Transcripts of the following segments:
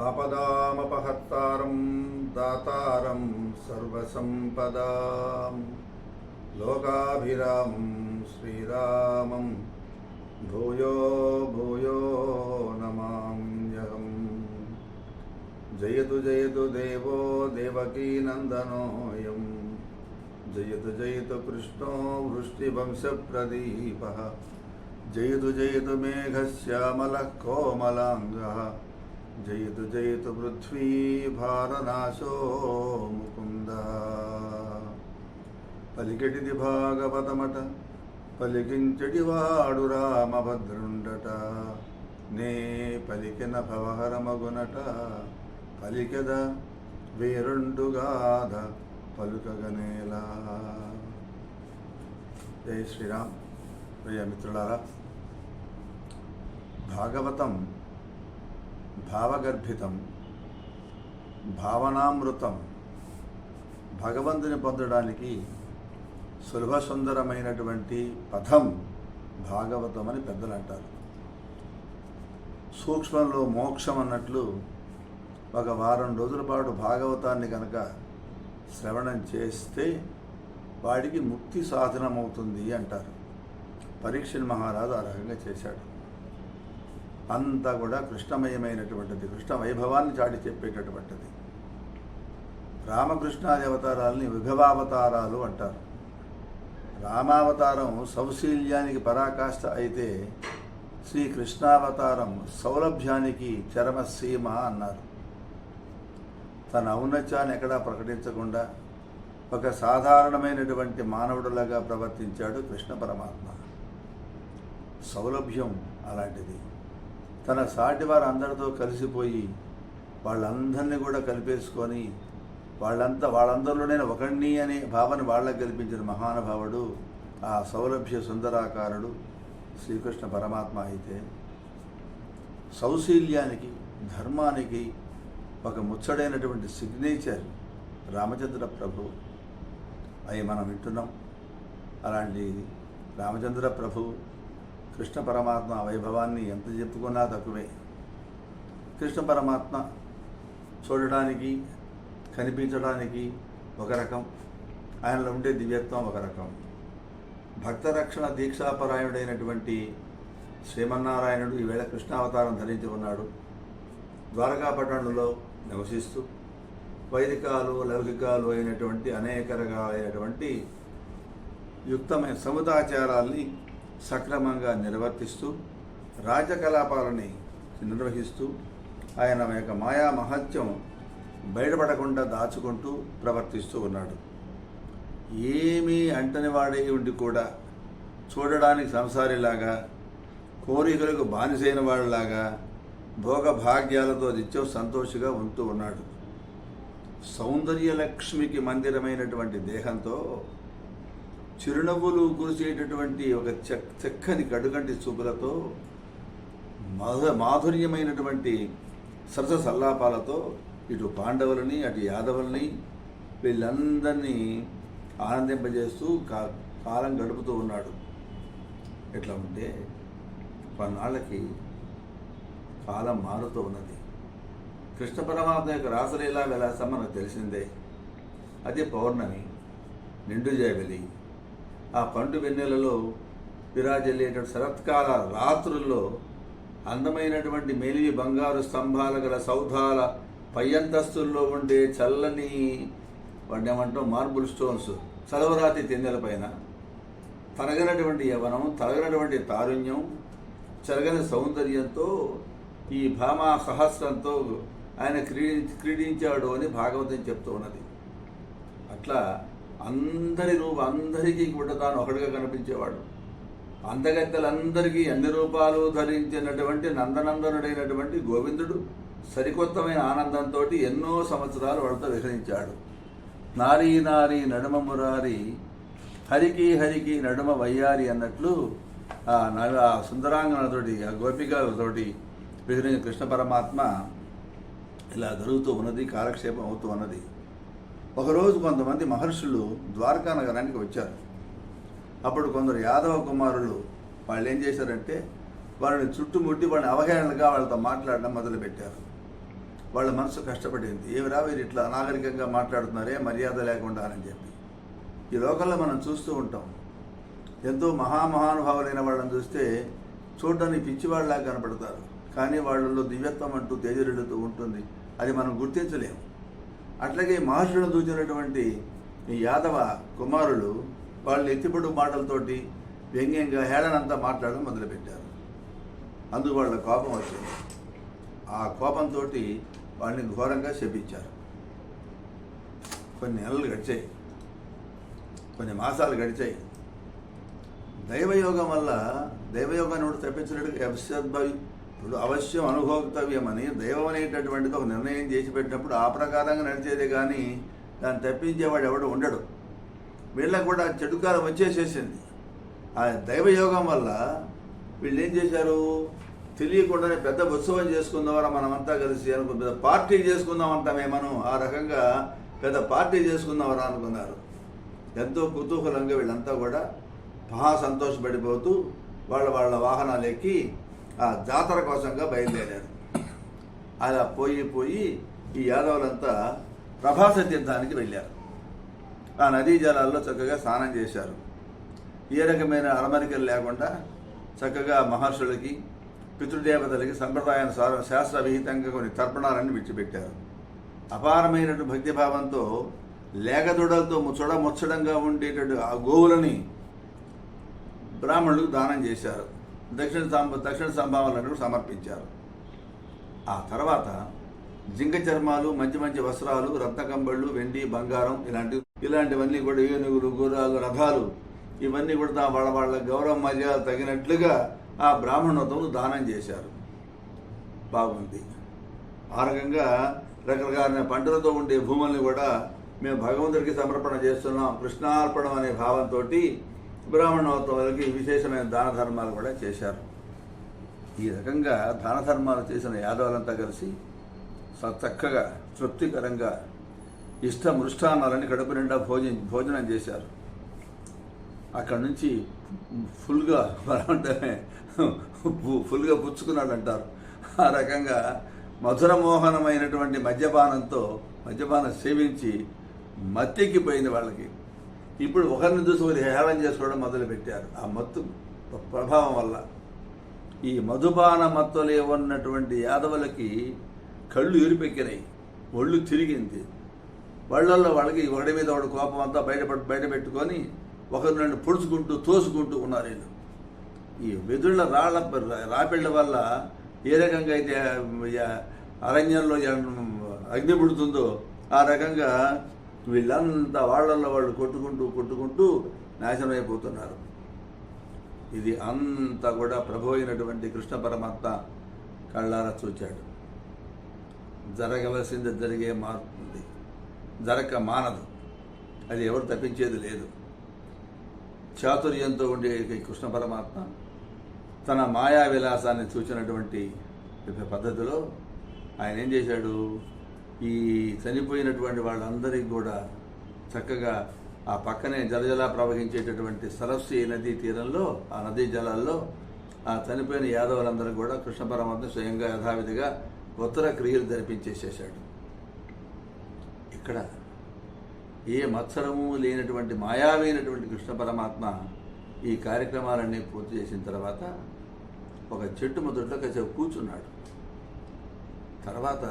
ఆపదామపహత్తారం దాతారం సర్వసంపదాం లోకాభిరామం శ్రీరామం భూయో భూయో నమామ్యహం జయతు జయతు దేవో దేవకీనందనోయం జయతు జయతు కృష్ణో వృష్టివంశప్రదీప జయతు జయతు మేఘశ్యామలः కోమలాంగः జయతు జయతు పృథ్వీ భారనాశో ముకుంద. పలికెటిది భాగవతమట పలికించడి వాడు రామభద్రుండట. నే పలికిన భవహరమగునట పలికెద వేరుండుగాధ పలుకగనేలా. జై శ్రీరామ్. ప్రియ మిత్రులారా భాగవతం భావగర్భితం భావనామృతం. భగవంతుని పొందడానికి సులభ సుందరమైనటువంటి పథం భాగవతం అని పెద్దలు అంటారు సూక్ష్మంలో మోక్షం అన్నట్లు ఒక వారం రోజుల పాటు భాగవతాన్ని కనుక శ్రవణం చేస్తే వాడికి ముక్తి సాధనమవుతుంది అంటారు. పరీక్ష మహారాజు ఆ రకంగా చేశాడు. అంతా కూడా కృష్ణమయమైనటువంటిది. కృష్ణ వైభవాన్ని చాటి చెప్పేటటువంటిది. రామకృష్ణాది అవతారాలని విభవావతారాలు అంటారు. రామావతారం సౌశీల్యానికి పరాకాష్ట అయితే శ్రీకృష్ణావతారం సౌలభ్యానికి చరమసీమ అన్నారు. తన ఔన్నత్యాన్ని ఎక్కడా ప్రకటించకుండా ఒక సాధారణమైనటువంటి మానవుడులాగా ప్రవర్తించాడు కృష్ణ పరమాత్మ. సౌలభ్యం అలాంటిది. తన సాటి వారు అందరితో కలిసిపోయి వాళ్ళందరినీ కూడా కలిపేసుకొని వాళ్ళంతా వాళ్ళందరిలోనే ఒకడిని అనే భావన వాళ్ళకి కల్పించిన మహానుభావుడు ఆ సౌలభ్య సుందరాకారుడు శ్రీకృష్ణ పరమాత్మ అయితే సౌశీల్యానికి ధర్మానికి ఒక ముచ్చడైనటువంటి సిగ్నేచర్ రామచంద్ర ప్రభు అవి మనం వింటున్నాం. అలాంటి రామచంద్ర ప్రభు కృష్ణ పరమాత్మ వైభవాన్ని ఎంత చెప్పుకున్నా తక్కువే. కృష్ణ పరమాత్మ చూడడానికి కనిపించడానికి ఒక రకం. ఆయనలో ఉండే దివ్యత్వం ఒక రకం. భక్త రక్షణ దీక్షాపరాయణుడైనటువంటి శ్రీమన్నారాయణుడు ఈవేళ కృష్ణావతారం ధరించి ఉన్నాడు. ద్వారకాపట్టణంలో నివసిస్తూ వైదికాలు లౌకికాలు అయినటువంటి అనేక రకాలైనటువంటి యుక్తమైన సముదాచారాల్ని సక్రమంగా నిర్వర్తిస్తూ రాజకలాపాలని నిర్వహిస్తూ ఆయన యొక్క మాయా మహత్యం బయటపడకుండా దాచుకుంటూ ప్రవర్తిస్తూ ఉన్నాడు. ఏమీ అంటని వాడే ఉండి కూడా చూడడానికి సంసారిలాగా కోరికలకు బానిసైన వాళ్ళలాగా భోగభాగ్యాలతో నిత్యం సంతోషంగా ఉంటూ ఉన్నాడు. సౌందర్యలక్ష్మికి మందిరమైనటువంటి దేహంతో చిరునవ్వులు కురిసేటటువంటి ఒక చెక్ చక్కని కడుగంటి చూపులతో మధు మాధుర్యమైనటువంటి సరస సల్లాపాలతో ఇటు పాండవులని అటు యాదవుల్ని వీళ్ళందరినీ ఆనందింపజేస్తూ కా కాలం గడుపుతూ ఉన్నాడు. ఎట్లా ఉంటే కొన్నాళ్ళకి కాలం మారుతూ ఉన్నది. కృష్ణ పరమాత్మ యొక్క రాసలీలా విలాసం మనకు తెలిసిందే. అది పౌర్ణమి నిండు జయబలి. ఆ పండు వెన్నెలలో విరాజల్లేటువంటి శరత్కాల రాత్రుల్లో అందమైనటువంటి మేలివి బంగారు స్తంభాల గల సౌధాల పై అంతస్తుల్లో ఉండే చల్లని వాడేమంటాం మార్బుల్ స్టోన్స్ చలవరాతి తెన్నెల పైన తరగనటువంటి యవనం తరగనటువంటి తారుణ్యం చెరగని సౌందర్యంతో ఈ భామా సహస్రంతో ఆయన క్రీడి క్రీడించాడు అని భాగవతం చెప్తూ ఉన్నది. అట్లా అందరి రూప అందరికీ కూడా తాను ఒకటిగా కనిపించేవాడు. అందగత్తెలందరికీ అన్ని రూపాలు ధరించినటువంటి నందనందనుడైనటువంటి గోవిందుడు సరికొత్తమైన ఆనందంతో ఎన్నో సంవత్సరాలు వాళ్ళతో విహరించాడు నారీ నారీ నడుమ మురారి హరికి హరికి నడుమ వయ్యారి అన్నట్లు ఆ నవ ఆ సుందరాంగనతోటి ఆ గోపికలతోటి విహరించిన కృష్ణ పరమాత్మ ఇలా జరుగుతూ ఉన్నది కాలక్షేపం అవుతూ ఉన్నది. ఒకరోజు కొంతమంది మహర్షులు ద్వారకా నగరానికి వచ్చారు. అప్పుడు కొందరు యాదవ కుమారులు వాళ్ళు ఏం చేశారంటే వాళ్ళని చుట్టుముట్టి వాళ్ళని అవహేళనగా వాళ్ళతో మాట్లాడడం మొదలుపెట్టారు. వాళ్ళ మనసు కష్టపడింది. ఏమిరా వీరు ఇట్లా అనాగరికంగా మాట్లాడుతున్నారే మర్యాద లేకుండా అని చెప్పి. ఈ లోకంలో మనం చూస్తూ ఉంటాం. ఎంతో మహామహానుభావులైన వాళ్ళని చూస్తే చూడడానికి పిచ్చివాళ్ళలా కనపడతారు. కానీ వాళ్ళలో దివ్యత్వం అంటూ తేజరుడుతూ ఉంటుంది. అది మనం గుర్తించలేము. అట్లాగే మహర్షులను దూచినటువంటి ఈ యాదవ కుమారులు వాళ్ళు ఎత్తిపడు మాటలతోటి వ్యంగ్యంగా హేళనంతా మాట్లాడడం మొదలుపెట్టారు. అందుకు వాళ్ళ కోపం వచ్చింది. ఆ కోపంతో వాళ్ళని ఘోరంగా శపించారు. కొన్ని నెలలు గడిచాయి. కొన్ని మాసాలు గడిచాయి. దైవయోగం వల్ల దైవయోగాన్ని కూడా తప్పించినట్టు అవశ్యద్భవి ఇప్పుడు అవశ్యం అనుభోక్తవ్యమని దైవం అనేటటువంటిది ఒక నిర్ణయం చేసి పెట్టినప్పుడు ఆ ప్రకారంగా నడిచేదే కానీ దాన్ని తప్పించేవాడు ఎవడు ఉండడు. వీళ్ళకు కూడా చెడుకాలం వచ్చేసేసింది. ఆ దైవయోగం వల్ల వీళ్ళు ఏం చేశారు? తెలియకుండానే పెద్ద ఉత్సవం చేసుకుందామరా మనమంతా కలిసి అనుకున్న పెద్ద పార్టీ చేసుకుందాం అంటామే మనం ఆ రకంగా పెద్ద పార్టీ చేసుకుందామరా అనుకున్నారు. ఎంతో కుతూహలంగా వీళ్ళంతా కూడా మహా సంతోషపడిపోతూ వాళ్ళ వాళ్ళ వాహనాలు ఎక్కి ఆ జాతర కోసంగా బయలుదేరారు. అలా పోయి పోయి ఈ యాదవులంతా ప్రభాస తీర్థానికి వెళ్ళారు. ఆ నదీ జలాల్లో చక్కగా స్నానం చేశారు. ఏ రకమైన అరమరికలు లేకుండా చక్కగా మహర్షులకి పితృదేవతలకి సంప్రదాయానుసారం శాస్త్ర విహితంగా కొన్ని తర్పణాలన్నీ విడిచిపెట్టారు. అపారమైనటువంటి భక్తిభావంతో లేగదొడలతో ముచ్చడ ముచ్చడంగా ఉండేటటువంటి ఆ గోవులని బ్రాహ్మణులకు దానం చేశారు. దక్షిణ సంభ దక్షిణ సంభావనలను సమర్పించారు. ఆ తర్వాత జింక చర్మాలు మంచి మంచి వస్త్రాలు రత్నకంబళ్ళు వెండి బంగారం ఇలాంటి ఇలాంటివన్నీ కూడా ఏనుగులు గుర్రాలు రథాలు ఇవన్నీ కూడా దా- వాళ్ళ వాళ్ళ గౌరవ మర్యాద తగినట్లుగా ఆ బ్రాహ్మణోత్తములు దానం చేశారు. బాగుంది. ఆ రకంగా రకరకాల పంటలతో ఉండే భూముల్ని కూడా మేము భగవంతుడికి సమర్పణ చేస్తున్నాం. కృష్ణార్పణం అనే భావంతో బ్రాహ్మణోత్తములకి విశేషమైన దాన ధర్మాలు కూడా చేశారు. ఈ రకంగా దాన ధర్మాలు చేసిన యాదవులంతా కలిసి స- చక్కగా తృప్తికరంగా ఇష్ట మృష్టాన్నాలని కడుపు నిండా భోజనం భోజనం చేశారు. అక్కడి నుంచి ఫుల్గా అంటే ఫుల్గా పుచ్చుకున్నాడు అంటారు ఆ రకంగా మధురమోహనమైనటువంటి మద్యపానంతో మద్యపానం సేవించి మత్తెక్కిపోయింది వాళ్ళకి. ఇప్పుడు ఒకరిని చూసి ఒకరు హేళన చేసుకోవడం మొదలుపెట్టారు. ఆ మత్తు ప్రభావం వల్ల. ఈ మధుపాన మత్తులే ఉన్నటువంటి యాదవులకి కళ్ళు ఎరిపెక్కినాయి ఒళ్ళు తిరిగింది. వాళ్ళల్లో వాళ్ళకి ఒకటి మీద ఒకటి కోపం అంతా బయట బయట పెట్టుకొని ఒకరి నుండి పొడుచుకుంటూ తోసుకుంటూ ఉన్నారు వీళ్ళు. ఈ వెదుళ్ళ రాళ్ళ రాపిళ్ళ వల్ల ఏ రకంగా అయితే అరణ్యంలో అగ్ని పుడుతుందో ఆ రకంగా వీళ్ళంతా వాళ్ళల్లో వాళ్ళు కొట్టుకుంటూ కొట్టుకుంటూ నాశనం అయిపోతున్నారు ఇది అంతా కూడా ప్రభు అయినటువంటి కృష్ణ పరమాత్మ కళ్ళారా చూచాడు. జరగవలసింది జరిగే మారుతుంది ఉంది. జరగక మానదు. అది ఎవరు తప్పించేది లేదు. చాతుర్యంతో ఉండే కృష్ణ పరమాత్మ తన మాయా విలాసాన్ని చూచినటువంటి పద్ధతిలో ఆయన ఏం చేశాడు? ఈ చనిపోయినటువంటి వాళ్ళందరికీ కూడా చక్కగా ఆ పక్కనే జలజలా ప్రవహించేటటువంటి సరస్సు నదీ తీరంలో ఆ నదీ జలాల్లో ఆ చనిపోయిన యాదవులందరూ కూడా కృష్ణ పరమాత్మ స్వయంగా యథావిధిగా ఉత్తర క్రియలు జరిపించేసేసాడు ఇక్కడ ఏ మత్సరము లేనటువంటి మాయావైనటువంటి కృష్ణ పరమాత్మ ఈ కార్యక్రమాలన్నీ పూర్తి చేసిన తర్వాత ఒక చెట్టు మొదట్లో కాసేపు కూర్చున్నాడు. తర్వాత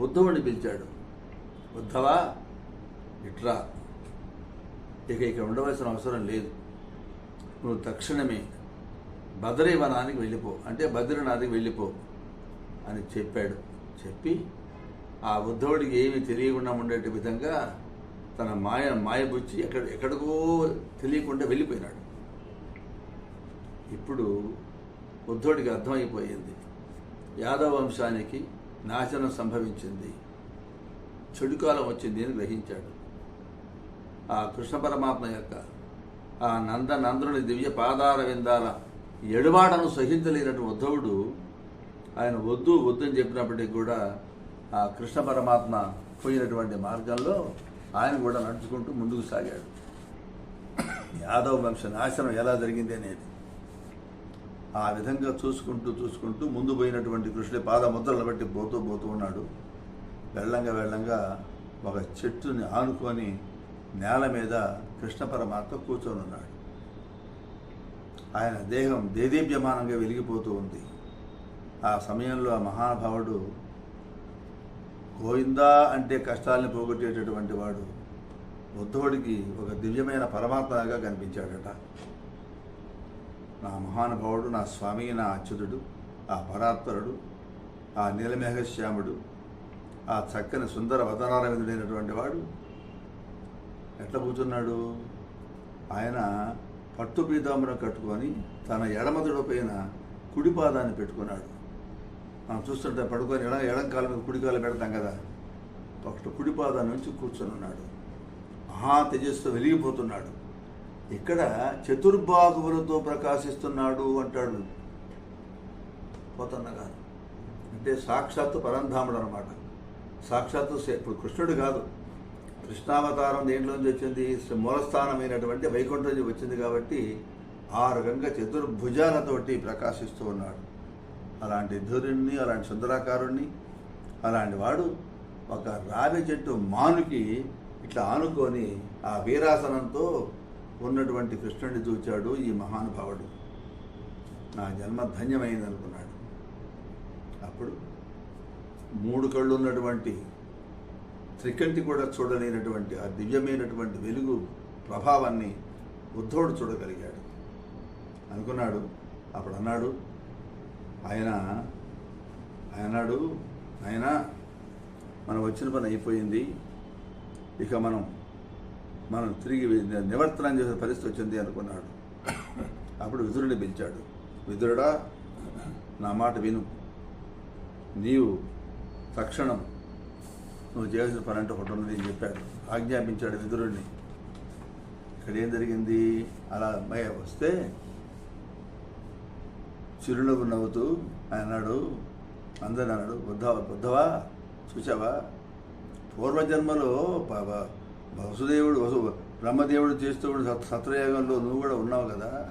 ఉద్ధవుణ్ణి పిలిచాడు. ఉద్ధవా ఇట్రా. ఇక ఇక ఉండవలసిన అవసరం లేదు. నువ్వు తక్షణమే బద్రీవనానికి వెళ్ళిపో. అంటే బద్రీనాథ్కి వెళ్ళిపో అని చెప్పాడు. చెప్పి ఆ ఉద్ధవుడికి ఏమీ తెలియకుండా ఉండే విధంగా తన మాయ మాయబుచ్చి ఎక్కడ ఎక్కడికో తెలియకుండా వెళ్ళిపోయినాడు. ఇప్పుడు ఉద్ధవుడికి అర్థమైపోయింది. యాదవ వంశానికి నాశనం సంభవించింది. చెడుకాలం వచ్చింది అని గ్రహించాడు. ఆ కృష్ణ పరమాత్మ యొక్క ఆ నంద నందుని దివ్య పాదార విందాల ఎడుబాటను సహించలేనటువంటి ఉద్ధవుడు ఆయన వద్దు వద్దు అని చెప్పినప్పటికీ కూడా ఆ కృష్ణ పరమాత్మ పోయినటువంటి మార్గంలో ఆయన కూడా నడుచుకుంటూ ముందుకు సాగాడు. యాదవ వంశ నాశనం ఎలా జరిగింది అనేది ఆ విధంగా చూసుకుంటూ చూసుకుంటూ ముందు పోయినటువంటి కృష్ణుడి పాద ముద్రలు బట్టి పోతూ పోతూ ఉన్నాడు. వెళ్ళంగా వెళ్ళంగా ఒక చెట్టుని ఆనుకొని నేల మీద కృష్ణ పరమాత్మ కూర్చొని ఉన్నాడు. ఆయన దేహం దేదీప్యమానంగా వెలిగిపోతూ ఉంది. ఆ సమయంలో ఆ మహానుభావుడు గోవిందా అంటే కష్టాలను పోగొట్టేటటువంటి వాడు బుద్ధుడికి ఒక దివ్యమైన పరమాత్మగా కనిపించాడట. నా మహానుభావుడు నా స్వామి నా అచ్యుతుడు ఆ పరాత్పరుడు ఆ నీలమేఘశ్యాముడు ఆ చక్కని సుందర వదనారవిందుడైనటువంటి వాడు ఎట్లా కూర్చున్నాడు? ఆయన పట్టు పీతాంబరం కట్టుకొని తన ఎడమదుడు పైన కుడిపాదాన్ని పెట్టుకున్నాడు. మనం చూస్తుంటే పడుకొని ఎడ ఎడం కాలు మీద కుడి కాలు పెడతాం కదా? పట్టు కుడిపాదాన్ని నుంచి కూర్చొని ఉన్నాడు మహా తేజస్సు వెలిగిపోతున్నాడు. ఇక్కడ చతుర్భాగులతో ప్రకాశిస్తున్నాడు అంటాడు పోతన్న గారు. అంటే సాక్షాత్తు పరంధాముడు అనమాట సాక్షాత్తు ఇప్పుడు కృష్ణుడు కాదు. కృష్ణావతారం దేంట్లో నుంచి వచ్చింది మూలస్థానమైనటువంటి వైకుంఠం నుంచి వచ్చింది కాబట్టి ఆ రకంగా చతుర్భుజాలతోటి ప్రకాశిస్తూ ఉన్నాడు. అలాంటి ధురుణ్ణి అలాంటి సుందరాకారుణ్ణి అలాంటి వాడు ఒక రావి చెట్టు మానుకి ఇట్లా ఆనుకొని ఆ వీరాసనంతో ఉన్నటువంటి కృష్ణుడిని చూచాడు ఈ మహానుభావుడు. నా జన్మ ధన్యమైంది అనుకున్నాడు అప్పుడు మూడు కళ్ళు ఉన్నటువంటి త్రికంటి కూడా చూడలేనటువంటి ఆ దివ్యమైనటువంటి వెలుగు ప్రభావాన్ని ఉద్ధవుడు చూడగలిగాడు. అనుకున్నాడు అప్పుడు అన్నాడు ఆయన ఆయనాడు ఆయన మనం వచ్చిన పని అయిపోయింది. ఇక మనం మనం తిరిగి నివర్తనం చేసే పరిస్థితి వచ్చింది అనుకున్నాడు. అప్పుడు విదురుని పిలిచాడు. విదురుడా నా మాట విను. నీవు తక్షణం నువ్వు చేయాల్సిన పని అంటే ఒకటి ఉన్నది అని చెప్పాడు. ఆజ్ఞాపించాడు విదురుణ్ణి ఇక్కడ ఏం జరిగింది? అలా మయ వస్తే చిరునవ్వు నవ్వుతూ ఆయన అన్నాడు అందరు అన్నాడు బుద్ధవా బుద్ధవా? చూసావా పూర్వజన్మలో వసుదేవుడు వసు బ్రహ్మదేవుడు చేస్తూ సత్రయోగంలో నువ్వు కూడా ఉన్నావు కదా?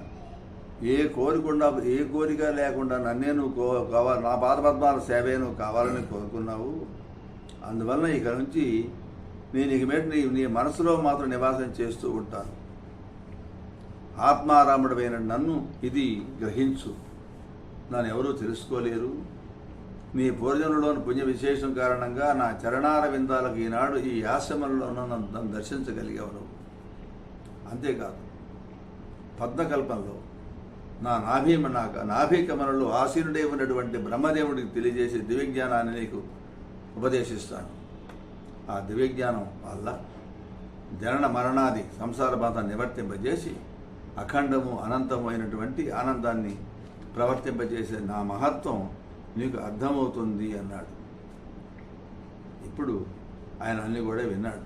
ఏ కోరిక ఏ కోరిక లేకుండా నన్నే నువ్వు కో కావాలి నా పాదపద్మాల సేవే నువ్వు కావాలని కోరుకున్నావు? అందువలన ఇక నుంచి నేను ఇక మీద నీ నీ మనసులో మాత్రం నివాసం చేస్తూ ఉంటాను. ఆత్మారాముడమైన నన్ను ఇది గ్రహించు. నన్ను ఎవరూ తెలుసుకోలేరు. నీ పూర్వజనులోని పుణ్య విశేషం కారణంగా నా చరణార విందాలకు ఈనాడు ఈ ఆశ్రమంలో నన్ను దర్శించగలిగేవారు అంతేకాదు పద్మకల్పంలో నా నాభి నా నాభి కమలలో ఆసీనుడే ఉన్నటువంటి బ్రహ్మదేవుడికి తెలియజేసే దివ్యజ్ఞానాన్ని నీకు ఉపదేశిస్తాను. ఆ దివ్యజ్ఞానం వల్ల జనన మరణాది సంసార బాధను నివర్తింపజేసి అఖండము అనంతము అయినటువంటి ఆనందాన్ని ప్రవర్తింపజేసే నా మహత్వం నీకు అర్థమవుతుంది అన్నాడు. ఇప్పుడు ఆయన అన్ని కూడా విన్నాడు.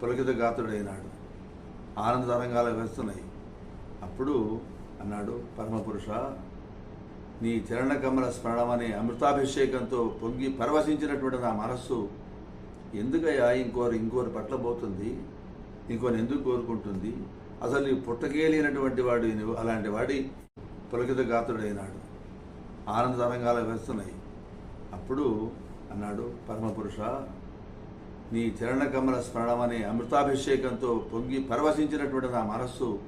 పులకిత గాత్రుడైనాడు ఆనంద తరంగాలు వేస్తున్నాయి. అప్పుడు అన్నాడు పరమపురుష నీ చరణకమల స్మరణం అనే అమృతాభిషేకంతో పొంగి పరవశించినటువంటి నా మనస్సు ఎందుకయ్యా ఇంకోరు ఇంకోరు పట్ల పోతుంది? ఇంకోని ఎందుకు కోరుకుంటుంది? అసలు నీ పుట్టకేలినటువంటి వాడు నువ్వు. అలాంటి వాడి పులకిత గాత్రుడైనాడు ఆనంద తరంగాలు వేస్తున్నాయి. అప్పుడు అన్నాడు పరమపురుష నీ చరణ కమల స్మరణం అనే అమృతాభిషేకంతో పొంగి పరవశించినటువంటి నా మనస్సు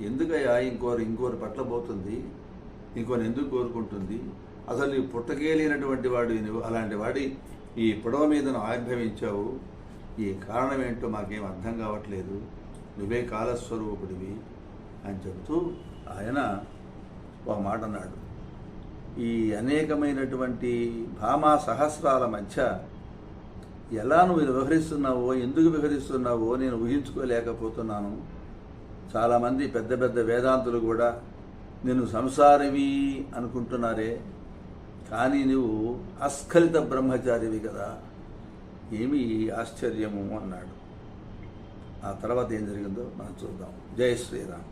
ఎందుకయ్యా ఇంకోరు ఇంకోరు పట్ల పోతుంది? ఇంకోని ఎందుకు కోరుకుంటుంది? అసలు నీ పుట్టకేలేనటువంటి వాడు నువ్వు అలాంటి వాడి ఈ పొడవ మీద ఆవిర్భవించావు. ఈ కారణం ఏంటో మాకేం అర్థం కావట్లేదు. నువ్వే కాలస్వరూపుడివి అని చెబుతూ ఆయన ఒక మాట అన్నాడు ఈ అనేకమైనటువంటి భామా సహస్రాల మధ్య ఎలా నువ్వు వ్యవహరిస్తున్నావో ఎందుకు వ్యవహరిస్తున్నావో నేను ఊహించుకోలేకపోతున్నాను. చాలామంది పెద్ద పెద్ద వేదాంతులు కూడా నేను సంసారివి అనుకుంటున్నారే కానీ నువ్వు అస్ఖలిత బ్రహ్మచారివి కదా. ఏమి ఆశ్చర్యము అన్నాడు. ఆ తర్వాత ఏం జరిగిందో మనం చూద్దాం. జై శ్రీరామ్.